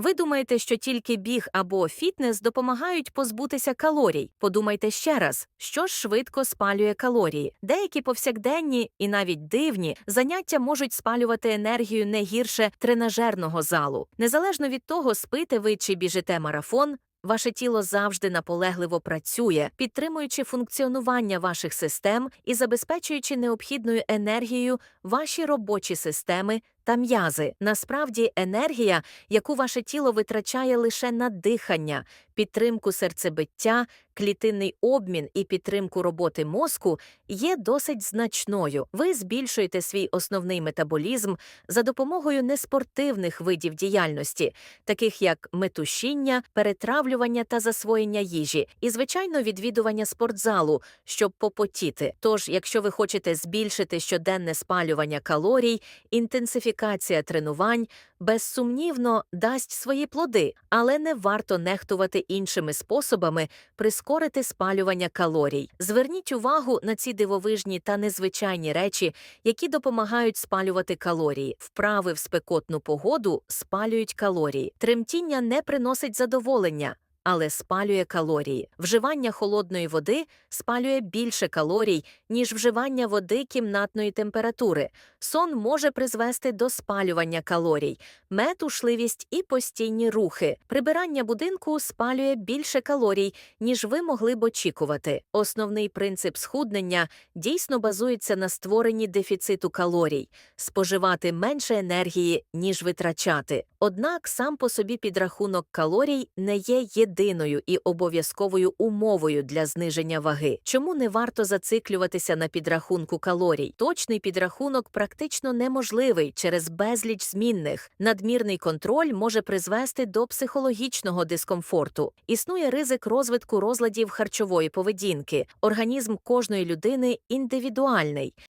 Ви думаєте, що тільки біг або фітнес допомагають позбутися калорій? Подумайте ще раз, що ж швидко спалює калорії. Деякі повсякденні і навіть дивні заняття можуть спалювати енергію не гірше тренажерного залу. Незалежно від того, спите ви чи біжите марафон. Ваше тіло завжди наполегливо працює, підтримуючи функціонування ваших систем і забезпечуючи необхідною енергією ваші робочі системи та м'язи. Насправді, енергія, яку ваше тіло витрачає лише на дихання, підтримку серцебиття, клітинний обмін і підтримку роботи мозку, є досить значною. Ви збільшуєте свій основний метаболізм за допомогою неспортивних видів діяльності, таких як метушіння, перетравлювання та засвоєння їжі, і, звичайно, відвідування спортзалу, щоб попотіти. Тож, якщо ви хочете збільшити щоденне спалювання калорій, інтенсифікація тренувань безсумнівно дасть свої плоди, але не варто нехтувати іншими способами прискорити спалювання калорій. Зверніть увагу на ці дивовижні та незвичайні речі, які допомагають спалювати калорії. Вправи в спекотну погоду спалюють калорії. Тремтіння не приносить задоволення. Але спалює калорії. Вживання холодної води спалює більше калорій, ніж вживання води кімнатної температури. Сон може призвести до спалювання калорій, метушливість і постійні рухи. Прибирання будинку спалює більше калорій, ніж ви могли б очікувати. Основний принцип схуднення дійсно базується на створенні дефіциту калорій, споживати менше енергії, ніж витрачати. Однак сам по собі підрахунок калорій не є єдиною і обов'язковою умовою для зниження ваги. Чому не варто зациклюватися на підрахунку калорій? Точний підрахунок практично неможливий через безліч змінних. Надмірний контроль може призвести до психологічного дискомфорту. Існує ризик розвитку розладів харчової поведінки. Організм кожної людини індивідуальний.